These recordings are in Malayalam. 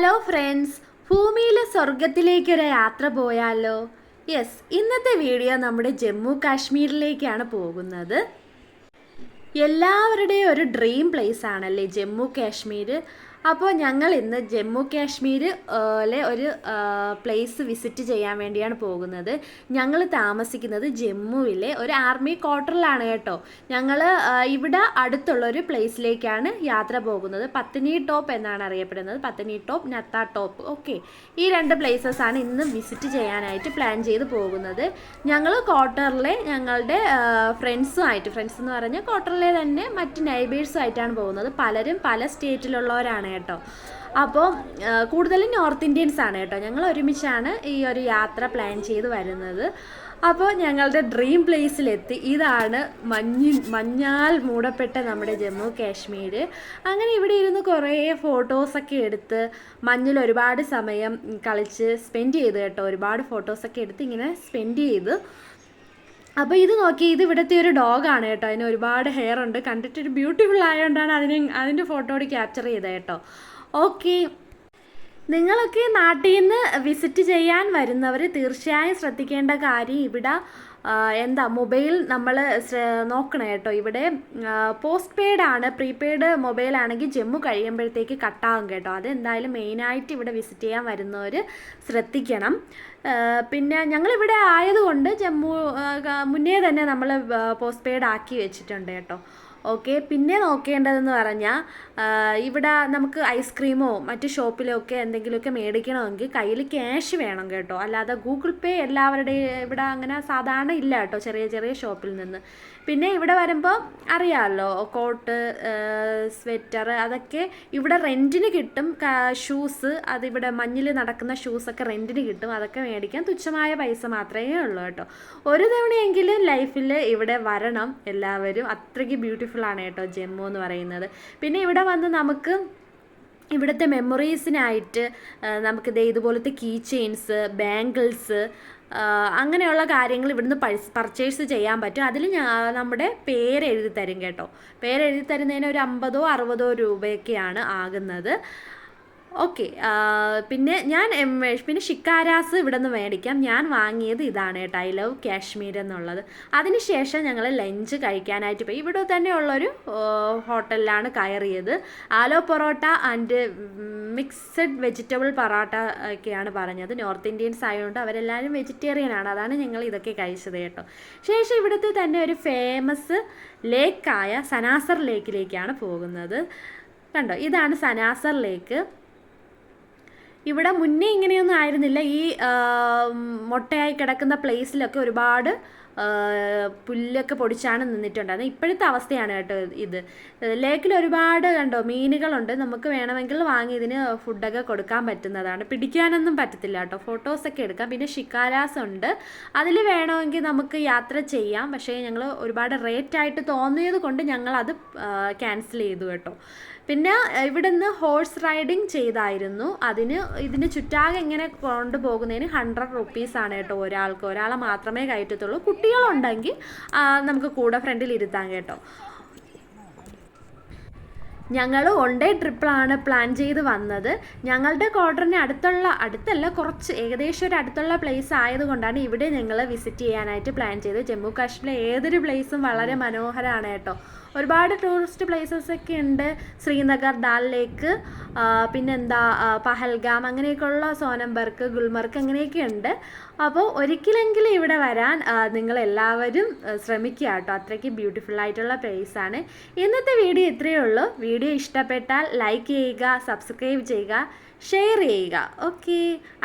ഹലോ ഫ്രണ്ട്സ് ഭൂമിയിലെ സ്വർഗത്തിലേക്കൊരു യാത്ര പോയാലോ? യെസ് ഇന്നത്തെ വീഡിയോ നമ്മുടെ ജമ്മു കാശ്മീരിലേക്കാണ് പോകുന്നത്. എല്ലാവരുടെയും ഒരു ഡ്രീം പ്ലേസ് ആണല്ലേ ജമ്മു കാശ്മീർ അപ്പോൾ ഞങ്ങൾ ഇന്ന് ജമ്മു കാശ്മീർ ലെ ഒരു പ്ലേസ് വിസിറ്റ് ചെയ്യാൻ വേണ്ടിയാണ് പോകുന്നത്. ഞങ്ങൾ താമസിക്കുന്നത് ജമ്മുവിലെ ഒരു ആർമി ക്വാർട്ടറിലാണ് കേട്ടോ. ഞങ്ങൾ ഇവിടെ അടുത്തുള്ള ഒരു പ്ലേസിലേക്കാണ് യാത്ര പോകുന്നത്. പത്തിനി ടോപ്പ് എന്നാണ് അറിയപ്പെടുന്നത്. Patnitop Nathatop. Okay ഈ രണ്ട് പ്ലേസസ് ആണ് ഇന്ന് വിസിറ്റ് ചെയ്യാനായിട്ട് പ്ലാൻ ചെയ്ത് പോകുന്നത്. ഞങ്ങൾ ക്വാർട്ടറിലെ ഞങ്ങളുടെ ഫ്രണ്ട്സുമായിട്ട് ഫ്രണ്ട്സ് എന്ന് പറഞ്ഞാൽ ക്വാർട്ടറിലെ തന്നെ മറ്റ് നൈബേഴ്സുമായിട്ടാണ് പോകുന്നത്. പലരും പല സ്റ്റേറ്റിലുള്ളവരാണ് കേട്ടോ. അപ്പോൾ കൂടുതലും നോർത്ത് ഇന്ത്യൻസ് ആണ് കേട്ടോ. ഞങ്ങൾ ഒരുമിച്ചാണ് ഈ ഒരു യാത്ര പ്ലാൻ ചെയ്ത് വരുന്നത്. അപ്പോൾ ഞങ്ങളുടെ ഡ്രീം പ്ലേസിലെത്തി ഇതാണ് മഞ്ഞിൽ മഞ്ഞാൽ മൂടപ്പെട്ട നമ്മുടെ ജമ്മു കാശ്മീർ. അങ്ങനെ ഇവിടെ ഇരുന്ന് കുറേ ഫോട്ടോസൊക്കെ എടുത്ത് മഞ്ഞിൽ ഒരുപാട് സമയം കളിച്ച് സ്പെൻഡ് ചെയ്ത് കേട്ടോ. ഒരുപാട് ഫോട്ടോസൊക്കെ എടുത്ത് ഇങ്ങനെ സ്പെൻഡ് ചെയ്ത് അപ്പോൾ ഇത് നോക്കി ഇത് ഇവിടുത്തെ ഒരു ഡോഗാണ് കേട്ടോ. അതിന് ഒരുപാട് ഹെയർ ഉണ്ട്. കണ്ടിട്ട് ഒരു ബ്യൂട്ടിഫുൾ ആയതുകൊണ്ടാണ് അതിന് അതിന്റെ ഫോട്ടോയോട് ക്യാപ്ചർ ചെയ്തത് കേട്ടോ. ഓക്കെ നിങ്ങളൊക്കെ നാട്ടിൽ നിന്ന് വിസിറ്റ് ചെയ്യാൻ വരുന്നവർ തീർച്ചയായും ശ്രദ്ധിക്കേണ്ട കാര്യം ഇവിടെ എന്താ മൊബൈൽ നമ്മൾ നോക്കണം കേട്ടോ. ഇവിടെ പോസ്റ്റ് പെയ്ഡ് ആണ് പ്രീപെയ്ഡ് മൊബൈൽ ആണെങ്കിൽ ജമ്മു കഴിയുമ്പോഴത്തേക്ക് കട്ടാകും കേട്ടോ. അതെന്തായാലും മെയിനായിട്ട് ഇവിടെ വിസിറ്റ് ചെയ്യാൻ വരുന്നവർ ശ്രദ്ധിക്കണം. പിന്നെ ഞങ്ങളിവിടെ ആയതുകൊണ്ട് ജമ്മു മുന്നേ തന്നെ നമ്മൾ പോസ്റ്റ് പെയ്ഡ് ആക്കി വെച്ചിട്ടുണ്ട് കേട്ടോ. ഓക്കെ പിന്നെ നോക്കേണ്ടതെന്ന് പറഞ്ഞാൽ ഇവിടെ നമുക്ക് ഐസ്ക്രീമോ മറ്റ് ഷോപ്പിലോ ഒക്കെ എന്തെങ്കിലുമൊക്കെ മേടിക്കണമെങ്കിൽ കയ്യിൽ ക്യാഷ് വേണം കേട്ടോ. അല്ലാതെ ഗൂഗിൾ പേ എല്ലാവരുടെയും ഇവിടെ അങ്ങനെ സാധാരണ ഇല്ല കേട്ടോ ചെറിയ ചെറിയ ഷോപ്പിൽ നിന്ന്. പിന്നെ ഇവിടെ വരുമ്പോൾ അറിയാമല്ലോ കോട്ട് സ്വെറ്റർ അതൊക്കെ ഇവിടെ റെന്റിന് കിട്ടും. ഷൂസ് അതിവിടെ മഞ്ഞിൽ നടക്കുന്ന ഷൂസൊക്കെ റെന്റിന് കിട്ടും. അതൊക്കെ മേടിക്കാൻ തുച്ഛമായ പൈസ മാത്രമേ ഉള്ളൂ കേട്ടോ. ഒരു തവണയെങ്കിലും ലൈഫിൽ ഇവിടെ വരണം എല്ലാവരും. അത്രയ്ക്ക് ബ്യൂട്ടിഫുൾ ആണ് കേട്ടോ ജമ്മു എന്ന് പറയുന്നത്. പിന്നെ ഇവിടെ വന്ന് നമുക്ക് ഇവിടുത്തെ മെമ്മറീസിനായിട്ട് നമുക്കിത് ഇതുപോലത്തെ കീ ചെയിൻസ് ബാംഗിൾസ് അങ്ങനെയുള്ള കാര്യങ്ങൾ ഇവിടുന്ന് പർച്ചേസ് ചെയ്യാൻ പറ്റും. അതിൽ നമ്മുടെ പേര് എഴുതി തരും കേട്ടോ. പേര് എഴുതി തരുന്നതിന് ഒരു അമ്പതോ അറുപതോ രൂപയൊക്കെയാണ് ആകുന്നത്. ഓക്കെ പിന്നെ ഞാൻ പിന്നെ ഷിക്കാരാസ് ഇവിടെ നിന്ന് മേടിക്കാം. ഞാൻ വാങ്ങിയത് ഇതാണ് കേട്ടോ ഐ ലവ് കാശ്മീർ എന്നുള്ളത്. അതിനുശേഷം ഞങ്ങൾ ലഞ്ച് കഴിക്കാനായിട്ട് പോയി. ഇവിടെ തന്നെ ഉള്ളൊരു ഹോട്ടലിലാണ് കയറിയത്. Aloo paratha and mixed vegetable paratha ഒക്കെയാണ് പറഞ്ഞത്. നോർത്ത് ഇന്ത്യൻസ് ആയതുകൊണ്ട് അവരെല്ലാവരും വെജിറ്റേറിയൻ ആണ്. അതാണ് ഞങ്ങൾ ഇതൊക്കെ കഴിച്ചത് കേട്ടോ. ശേഷം ഇവിടുത്തെ തന്നെ ഒരു ഫേമസ് ലേക്കായ സനാസർ ലേക്കിലേക്കാണ് പോകുന്നത്. കണ്ടോ? ഇതാണ് സനാസർ ലേക്ക് ഇവിടെ മുന്നേ ഇങ്ങനെയൊന്നും ആയിരുന്നില്ല. ഈ മുട്ടയായി കിടക്കുന്ന പ്ലേസിലൊക്കെ ഒരുപാട് പുല്ലൊക്കെ പൊടിച്ചാണ് നിന്നിട്ടുണ്ടായിരുന്നത്. ഇപ്പോഴത്തെ അവസ്ഥയാണ് കേട്ടോ ഇത്. ലേക്കിൽ ഒരുപാട് കണ്ടോ മീനുകളുണ്ട്. നമുക്ക് വേണമെങ്കിൽ വാങ്ങി ഇതിന് ഫുഡൊക്കെ കൊടുക്കാൻ പറ്റുന്നതാണ്. പിടിക്കാനൊന്നും പറ്റത്തില്ല കേട്ടോ. ഫോട്ടോസൊക്കെ എടുക്കാം. പിന്നെ ഷിക്കാരാസ് ഉണ്ട്. അതിൽ വേണമെങ്കിൽ നമുക്ക് യാത്ര ചെയ്യാം. പക്ഷേ ഞങ്ങൾ ഒരുപാട് റേറ്റ് ആയിട്ട് തോന്നിയത് കൊണ്ട് ഞങ്ങൾ അത് ക്യാൻസൽ ചെയ്തു കേട്ടോ. പിന്നെ ഇവിടുന്ന് ഹോഴ്സ് റൈഡിങ് ചെയ്തായിരുന്നു. അതിന് ഇതിന് ചുറ്റാകെ ഇങ്ങനെ കൊണ്ടുപോകുന്നതിന് ഹൺഡ്രഡ് റുപ്പീസാണ് കേട്ടോ ഒരാൾക്ക്. ഒരാളെ മാത്രമേ കയറ്റത്തുള്ളൂ. കുട്ടികളുണ്ടെങ്കിൽ നമുക്ക് കൂടെ ഫ്രണ്ടിൽ ഇരുത്താം കേട്ടോ. ഞങ്ങൾ വൺ ഡേ ട്രിപ്പിളാണ് പ്ലാൻ ചെയ്ത് വന്നത്. ഞങ്ങളുടെ ക്വാർട്ടറിന് അടുത്തുള്ള അടുത്തല്ല കുറച്ച് ഏകദേശം ഒരു അടുത്തുള്ള പ്ലേസ് ആയതുകൊണ്ടാണ് ഇവിടെ ഞങ്ങൾ വിസിറ്റ് ചെയ്യാനായിട്ട് പ്ലാൻ ചെയ്തത്. ജമ്മു കാശ്മീരിലെ ഏതൊരു പ്ലേസും വളരെ മനോഹരമാണ് കേട്ടോ. ഒരുപാട് ടൂറിസ്റ്റ് പ്ലേസസ് ഒക്കെ ഉണ്ട്. ശ്രീനഗർ ഡാൽ ലേക്ക് പിന്നെന്താ പഹൽഗാം അങ്ങനെയൊക്കെയുള്ള സോനംബർഗ് ഗുൽമർഗ് അങ്ങനെയൊക്കെ ഉണ്ട്. അപ്പോൾ ഒരിക്കലെങ്കിലും ഇവിടെ വരാൻ നിങ്ങൾ എല്ലാവരും ശ്രമിക്കുക കേട്ടോ. അത്രയ്ക്ക് ബ്യൂട്ടിഫുൾ ആയിട്ടുള്ള പ്ലേസാണ് ഇന്നത്തെ വീഡിയോ ഇത്രയേ ഉള്ളൂ. വീഡിയോ ഇഷ്ടപ്പെട്ടാൽ ലൈക്ക് ചെയ്യുക സബ്സ്ക്രൈബ് ചെയ്യുക ഷെയർ ചെയ്യുക. ഓക്കെ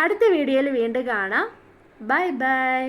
അടുത്ത വീഡിയോയിൽ വീണ്ടും കാണാം. Bye bye